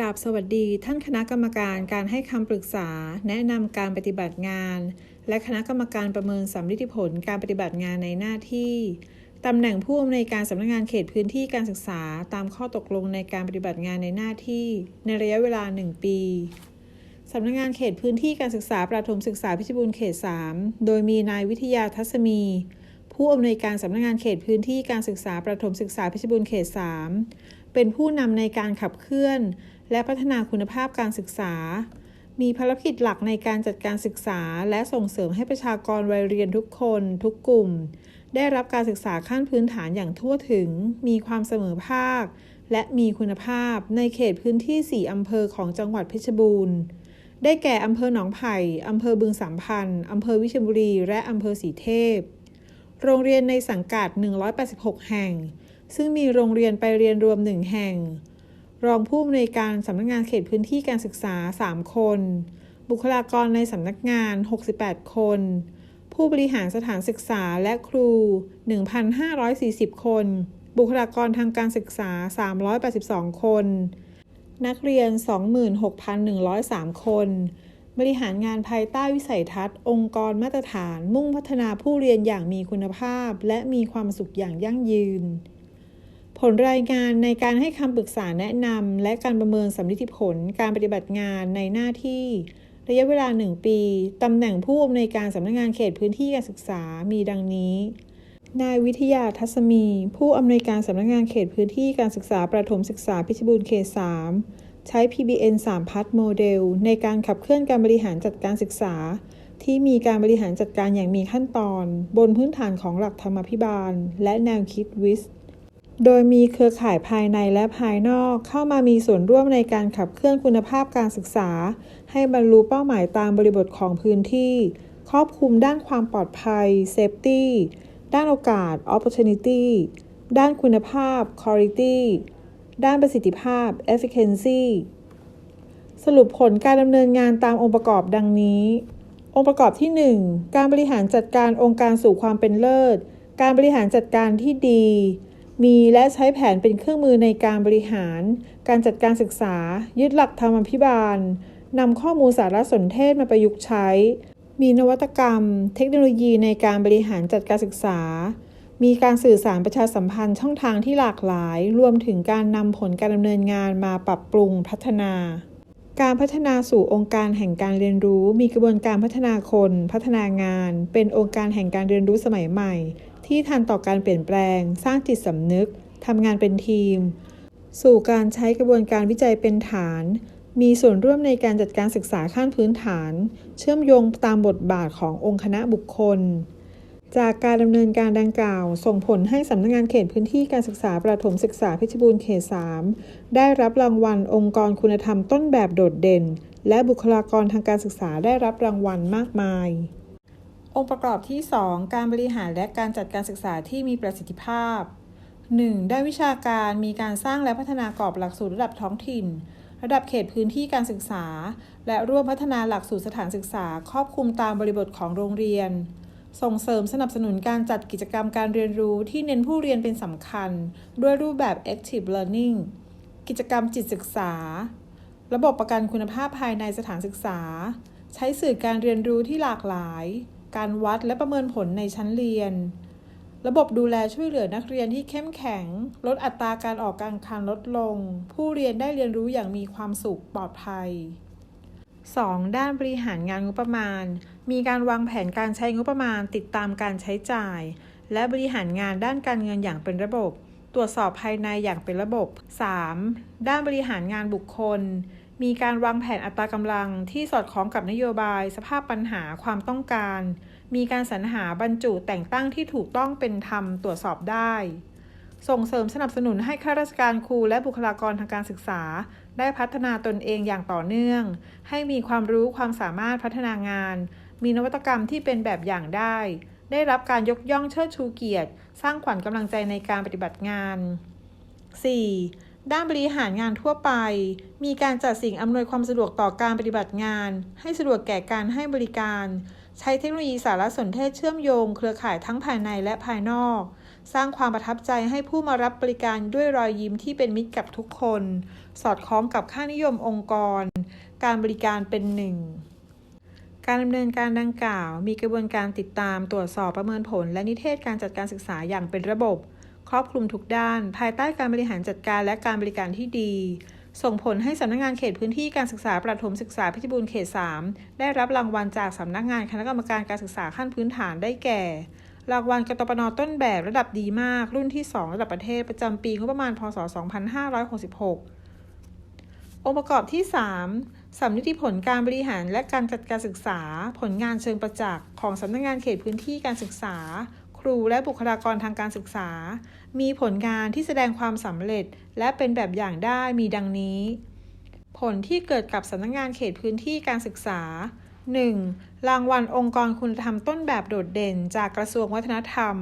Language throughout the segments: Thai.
ราบสวัสดีท่านคณะกรรมการการให้คำปรึกษา แนะนำการปฏิบัติงาน และคณะกรรมการประเมินสำลิดผลการปฏิบัติงานในหน้าที่ตำแหน่งผู้อำนวยการสำนักงานเขตพื้นที่การศึกษาตามข้อตกลงในการปฏิบัติงานในหน้าที่ ในระยะเวลา 1 ปีสำนักงานเขตพื้นที่การศึกษาประถมศึกษาพิบูรณ์เขต 3 โดยมีนายวิทยาทัศมี ผู้อำนวยการสำนักงานเขตพื้นที่การศึกษาประถมศึกษาพิบูรณ์เขต 3 เป็นผู้นำในการขับเคลื่อน และพัฒนาคุณภาพการศึกษา มีภารกิจหลักในการจัดการศึกษา และส่งเสริมให้ประชากรวัยเรียนทุกคน ทุกกลุ่ม ได้รับการศึกษาขั้นพื้นฐานอย่างทั่วถึง มีความเสมอภาค และมีคุณภาพในเขตพื้นที่ 4 อำเภอของจังหวัดเพชรบูรณ์ ได้แก่อำเภอหนองไผ่อำเภอบึงสามพันธ์อำเภอวิเชียรบุรี และอำเภอสีเทพ โรงเรียนในสังกัด 186 แห่งซึ่งมีโรงเรียนไปเรียนรวม1แห่ง รองผู้อำนวยการสำนักงานเขตพื้นที่การศึกษา 3 คน บุคลากรในสำนักงาน 68 คน ผู้บริหารสถานศึกษาและครู 1,540 คน บุคลากรทางการศึกษา 382 คน นักเรียน 26,103 คน บริหารงานภายใต้วิสัยทัศน์ องค์กรมาตรฐานมุ่งพัฒนาผู้เรียนอย่างมีคุณภาพ และมีความสุขอย่างยั่งยืน ผลรายงานในการให้คำปรึกษาแนะนำและการประเมินสำลิดผลการปฏิบัติงานในหน้าที่ ระยะเวลา 1 ปี ตำแหน่งผู้อำนวยการสำนักงานเขตพื้นที่การศึกษามีดังนี้ นายวิทยาทัศมี ผู้อำนวยการสำนักงานเขตพื้นที่การศึกษาประถมศึกษาพิบูรณ์เขต3ใช้ PBN 3พัฒโมเดลในการขับเคลื่อนการบริหารจัดการศึกษา ที่มีการบริหารจัดการอย่างมีขั้นตอน บนพื้นฐานของหลักธรรมพิบาล และแนวคิดวิส โดยมีเครือข่ายภายในและภายนอกเข้ามามีส่วนร่วมในการขับเคลื่อนคุณภาพการศึกษา ให้บรรลุเป้าหมายตามบริบทของพื้นที่ ครอบคลุมด้านความปลอดภัย safety ด้านโอกาส opportunity ด้านคุณภาพ quality ด้านประสิทธิภาพ efficiency สรุปผลการดำเนินงานตามองค์ประกอบดังนี้ องค์ประกอบที่ 1 การบริหารจัดการองค์การสู่ความเป็นเลิศ การบริหารจัดการที่ดี มีและใช้แผนเป็นเครื่องมือในการบริหาร การจัดการศึกษา ยึดหลักธรรมพิบาลนำข้อมูลสารสนเทศมาประยุกต์ใช้ มีนวัตกรรม เทคโนโลยีในการบริหารจัดการศึกษา มีการสื่อสารประชาสัมพันธ์ช่องทางที่หลากหลาย รวมถึงการนำผลการดำเนินงานมาปรับปรุงพัฒนา การพัฒนาสู่องค์การแห่งการเรียนรู้ มีกระบวนการพัฒนาคน พัฒนางาน เป็นองค์การแห่งการเรียนรู้สมัยใหม่ ที่ทันต่อการเปลี่ยนแปลง สร้างจิตสำนึกทำงานเป็นทีม สู่การใช้กระบวนการวิจัยเป็นฐาน มีส่วนร่วมในการจัดการศึกษาขั้นพื้นฐาน เชื่อมโยงตามบทบาทขององค์คณะบุคคล จากการดำเนินการดังกล่าว ส่งผลให้สำนักงงานเขตพื้นที่การศึกษาประถมศึกษาเพชรบูรณ์เขต 3 ได้รับรางวัลองค์กรคุณธรรมต้นแบบโดดเด่น และบุคลากรทางการศึกษาได้รับรางวัลมากมาย องค์ประกอบที่ 2 การบริหารและการจัดการศึกษาที่มีประสิทธิภาพ 1. ด้านวิชาการมีการสร้างและพัฒนากรอบหลักสูตรระดับท้องถิ่น ระดับเขตพื้นที่การศึกษา และร่วมพัฒนาหลักสูตรสถานศึกษา ครอบคลุมตามบริบทของโรงเรียน ส่งเสริมสนับสนุนการจัดกิจกรรมการเรียนรู้ที่เน้นผู้เรียนเป็นสำคัญ ด้วยรูปแบบ active learning กิจกรรมจิตศึกษา ระบบประกันคุณภาพภายในสถานศึกษา ใช้สื่อการเรียนรู้ที่หลากหลาย การวัดและประเมินผลในชั้นเรียน ระบบดูแลช่วยเหลือนักเรียนที่เข้มแข็ง ลดอัตราการออกการคันลดลง ผู้เรียนได้เรียนรู้อย่างมีความสุขปลอดภัย 2. ด้านบริหารงานงบประมาณ มีการวางแผนการใช้งบประมาณ ติดตามการใช้จ่าย และบริหารงานด้านการเงินอย่างเป็นระบบ ตรวจสอบภายในอย่างเป็นระบบ 3. ด้านบริหารงานบุคคล มีการวางแผนอัตรากำลังที่สอดคล้องกับนโยบาย สภาพปัญหาความต้องการ มีการสรรหาบรรจุแต่งตั้งที่ถูกต้องเป็นธรรมตรวจสอบได้ ส่งเสริมสนับสนุนให้ข้าราชการครูและบุคลากรทางการศึกษา ได้พัฒนาตนเองอย่างต่อเนื่อง ให้มีความรู้ความสามารถพัฒนางาน มีนวัตกรรมที่เป็นแบบอย่างได้ ได้รับการยกย่องเชิดชูเกียรติ สร้างขวัญกำลังใจในการปฏิบัติงาน 4. ด้านบริหารงานทั่วไป มีการจัดสิ่งอำนวยความสะดวกต่อการปฏิบัติงาน ให้สะดวกแก่การให้บริการ ใช้เทคโนโลยีสารสนเทศเชื่อมโยง เครือข่ายทั้งภายในและภายนอก สร้างความประทับใจให้ผู้มารับบริการด้วยรอยยิ้มที่เป็นมิตรกับทุกคน สอดคล้องกับค่านิยมองค์กร การบริการเป็นหนึ่งการดำเนินการดังกล่าว มีกระบวนการติดตามตรวจสอบประเมินผล และนิเทศการจัดการศึกษาอย่างเป็นระบบ ครอบคลุมทุกด้าน ภายใต้การบริหารจัดการและการบริการที่ดี ส่งผลให้สำนักงานเขตพื้นที่การศึกษาประถมศึกษาเพชรบูรณ์เขต 3 ได้รับรางวัลจากสำนักงานคณะกรรมการการศึกษาขั้นพื้นฐานได้แก่ รางวัลกตปนต้นแบบระดับดีมาก รุ่นที่ 2 ระดับประเทศประจำปีงบประมาณพศ 2566 องค์ประกอบที่ 3สำนึกที่ผลการบริหารและการจัดการศึกษา ผลงานเชิงประจักษ์ของสำนักงานเขตพื้นที่การศึกษา ครูและบุคลากรทางการศึกษา มีผลงานที่แสดงความสำเร็จ และเป็นแบบอย่างได้มีดังนี้ ผลที่เกิดกับสำนักงานเขตพื้นที่การศึกษา 1. รางวัลองค์กรคุณธรรมต้นแบบโดดเด่น จากกระทรวงวัฒนธรรม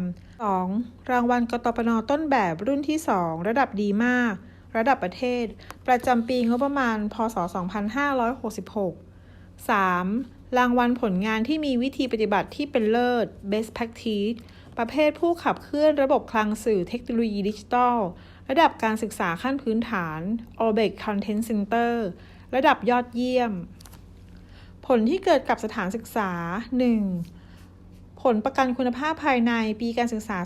2. รางวัลกตปนต้นแบบรุ่นที่ 2 ระดับดีมาก ระดับประเทศ ประจำปีงบประมาณ พศ 2566 3. รางวัลผลงานที่มีวิธีปฏิบัติที่เป็นเลิศ Best Practice ประเภทผู้ขับเคลื่อนระบบคลังสื่อเทคโนโลยีดิจิทัล ระดับการศึกษาขั้นพื้นฐาน OBEC Content Center ระดับยอดเยี่ยม ผลที่เกิดกับสถานศึกษา 1. ผลประกันคุณภาพภายในปีการศึกษา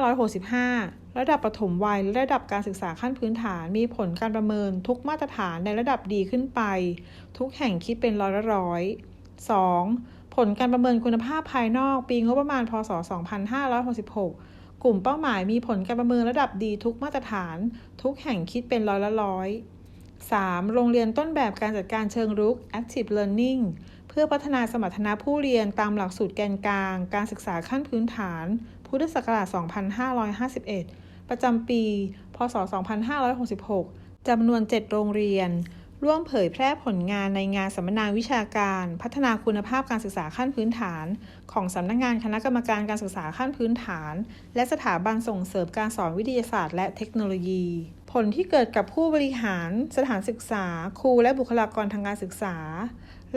2565 ระดับประถมวัยและระดับการศึกษาขั้นพื้นฐานมีผลการประเมินทุกมาตรฐานในระดับดีขึ้นไป ทุกแห่งคิดเป็นร้อยละร้อย 2. ผลการประเมินคุณภาพภายนอกปีงบประมาณ พศ 2566 กลุ่มเป้าหมายมีผลการประเมินระดับดีทุกมาตรฐาน ทุกแห่งคิดเป็นร้อยละร้อย 3. โรงเรียนต้นแบบการจัดการเชิงรุก Active Learning เพื่อพัฒนาสมรรถนะผู้เรียนตามหลักสูตรแกนกลาง การศึกษาขั้นพื้นฐาน พุทธศักราช 2551 ประจำปี พศ 2566 จำนวน 7 โรงเรียน ร่วมเผยแพร่ผลงานในงานสัมมนาวิชาการ พัฒนาคุณภาพการศึกษาขั้นพื้นฐาน ของสำนักงานคณะกรรมการการศึกษาขั้นพื้นฐาน และสถาบันส่งเสริมการสอนวิทยาศาสตร์และเทคโนโลยี ผลที่เกิดกับผู้บริหาร สถานศึกษา ครูและบุคลากรทางการศึกษา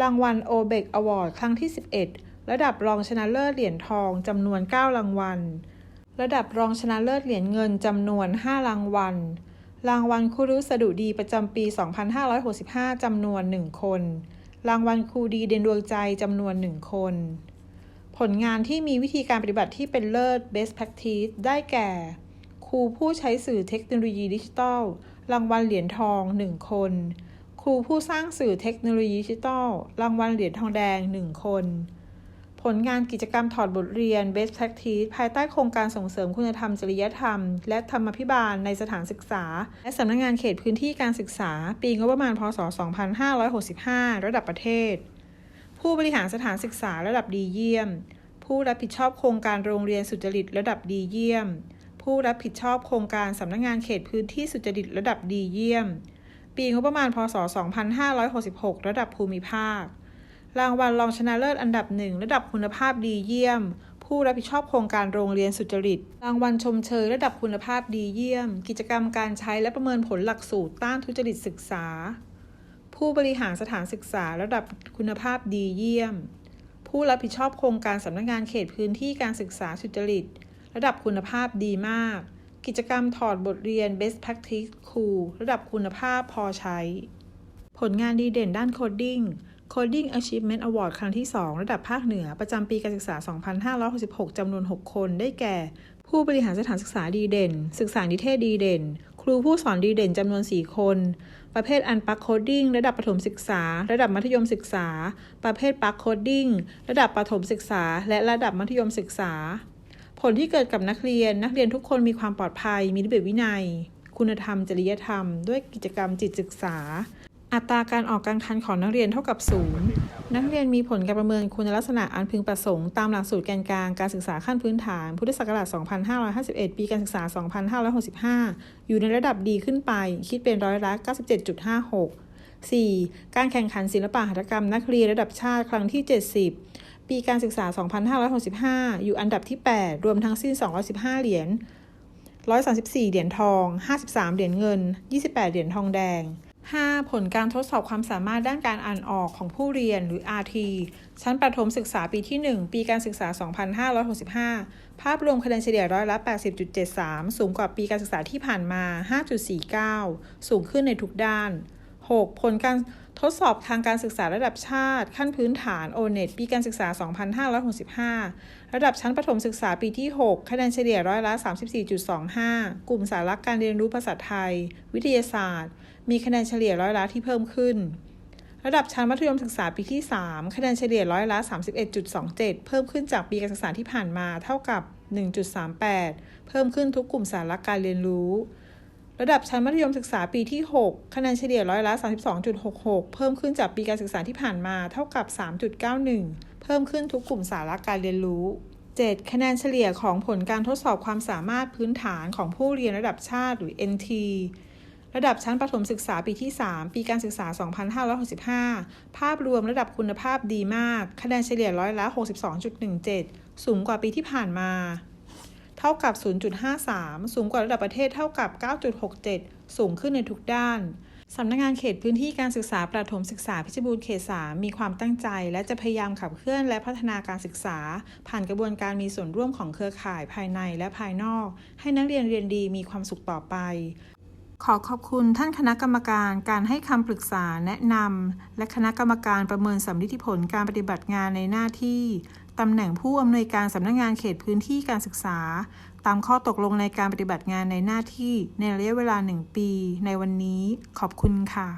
รางวัล o b e c Award ครั้งที่ 11 ระดับรองชนะเลิศเหรียญทองจำนวน 9 รางวัล ระดับรองชนะเลิศเหรียญเงินจำนวน 5 รางวัล รางวัลครูรุสดุดีประจำปี 2565 จำนวน 1 คน รางวัลครูดีเด่นดวงใจจำนวน 1 คน ผลงานที่มีวิธีการปฏิบัติที่เป็นเลิศ Best Practice ได้แก่ ครูผู้ใช้สื่อเทคโนโลยีดิจิทัล รางวัลเหรียญทอง 1 คน ครูผู้สร้างสื่อเทคโนโลยีดิจิทัล รางวัลเหรียญทองแดง 1 คน ผลงานกิจกรรมถอดบทเรียน Best Practice ภายใต้โครงการส่งเสริมคุณธรรม จริยธรรม และธรรมพิบาลในสถานศึกษา และสำนักงานเขตพื้นที่การศึกษา ปีงบประมาณพศ 2565 ระดับประเทศ ผู้บริหารสถานศึกษาระดับดีเยี่ยม ผู้รับผิดชอบโครงการโรงเรียนสุจริตระดับดีเยี่ยม ผู้รับผิดชอบโครงการสำนักงานเขตพื้นที่สุจริตระดับดีเยี่ยม ปีงบประมาณพศ 2566 ระดับภูมิภาค รางวัลรองชนะเลิศอันดับหนึ่งระดับคุณภาพดีเยี่ยม ผู้รับผิดชอบโครงการโรงเรียนสุจริต รางวัลชมเชยระดับคุณภาพดีเยี่ยม กิจกรรมการใช้และประเมินผลหลักสูตรต้านทุจริตศึกษา ผู้บริหารสถานศึกษาระดับคุณภาพดีเยี่ยม ผู้รับผิดชอบโครงการสำนักงานเขตพื้นที่การศึกษาสุจริต ระดับคุณภาพดีมาก กิจกรรมถอดบทเรียน Best Practice ครูระดับคุณภาพพอใช้ ผลงานดีเด่นด้านโคดดิ้ง Coding Achievement Award ครั้งที่ 2 ระดับภาคเหนือประจำปีการศึกษา 2566 จำนวน 6 คน ได้แก่ ผู้บริหารสถานศึกษาดีเด่น ศึกษานิเทศดีเด่น ครูผู้สอนดีเด่นจำนวน 4 คน ประเภทอันปักโคดดิ้งระดับประถมศึกษา ระดับมัธยมศึกษา ประเภทปักโคดดิ้งระดับประถมศึกษา และระดับมัธยมศึกษา ผลที่เกิดกับนักเรียน นักเรียนทุกคนมีความปลอดภัย มีระเบียบวินัย คุณธรรม จริยธรรม ด้วยกิจกรรมจิตศึกษา อัตราการออกกลางคันของนักเรียนเท่ากับศูนย์นักเรียนมีผลการประเมินคุณลักษณะอันพึงประสงค์ตามหลักสูตรแกนกลางการศึกษาขั้นพื้นฐาน พุทธศักราช 2551 ปีการศึกษา 2565 อยู่ในระดับดีขึ้นไป คิดเป็นร้อยละ 97.56 4. การแข่งขันศิลปะหัตถกรรมนักเรียนระดับชาติครั้งที่ 70 ปีการศึกษา 2565 อยู่อันดับที่ 8 รวมทั้งสิ้น 215 เหรียญ 134 เหรียญทอง 53 เหรียญเงิน 28 เหรียญทองแดง 5. ผลการทดสอบความสามารถด้านการอ่านออกของผู้เรียนหรือ RT ชั้นประถมศึกษาปีที่ 1 ปีการศึกษา 2565 ภาพรวมคะแนนเฉลี่ยร้อยละ 80.73 สูงกว่าปีการศึกษาที่ผ่านมา 5.49 สูงขึ้นในทุกด้าน 6. ผลการทดสอบทางการศึกษาระดับชาติ ขั้นพื้นฐาน O-NET ปีการศึกษา 2565 ระดับชั้นประถมศึกษาปีที่ 6 คะแนนเฉลี่ยร้อยละ 34.25 กลุ่มสาระการเรียนรู้ภาษาไทย วิทยาศาสตร์ มีคะแนนเฉลี่ยร้อยละที่เพิ่มขึ้น ระดับชั้นมัธยมศึกษาปีที่ 3 คะแนนเฉลี่ยร้อยละ 31.27 เพิ่มขึ้นจากปีการศึกษาที่ผ่านมาเท่ากับ 1.38 เพิ่มขึ้นทุกกลุ่มสาระการเรียนรู้ ระดับชั้นมัธยมศึกษาปีที่ 6 คะแนนเฉลี่ยร้อยละ 32.66 เพิ่มขึ้นจากปีการศึกษาที่ผ่านมาเท่ากับ 3.91 เพิ่มขึ้นทุกกลุ่มสาระการเรียนรู้ 7. คะแนนเฉลี่ยของผลการทดสอบความสามารถพื้นฐานของผู้เรียนระดับชาติหรือ NT ระดับชั้นประถมศึกษาปีที่ 3 ปีการศึกษา 2565 ภาพรวมระดับคุณภาพดีมาก คะแนนเฉลี่ยร้อยละ 62.17 สูงกว่าปีที่ผ่านมา ท่ากับ 0.53 สูงกว่าระดับประเทศเท่ากับ 9.67 สูงขึ้นในทุกด้านสำนักงงานเขตพื้นที่การศึกษาประถมศึกษาเพชรบูรณ์เขต3มีความตั้งใจ และจะพยายามขับเคลื่อนและพัฒนาการศึกษา ผ่านกระบวนการมีส่วนร่วมของเครือข่ายภายในและภายนอก ให้นักเรียนเรียนดีมีความสุขต่อไป ขอขอบคุณท่านคณะกรรมการการให้คำปรึกษาแนะนำและคณะกรรมการประเมินสำลิดผลการปฏิบัติงานในหน้าที่ ตำแหน่งผู้อำนวยการสำนักงานเขตพื้นที่การศึกษา ตามข้อตกลงในการปฏิบัติงานในหน้าที่ในระยะเวลาหนึ่งปี ในวันนี้ขอบคุณค่ะ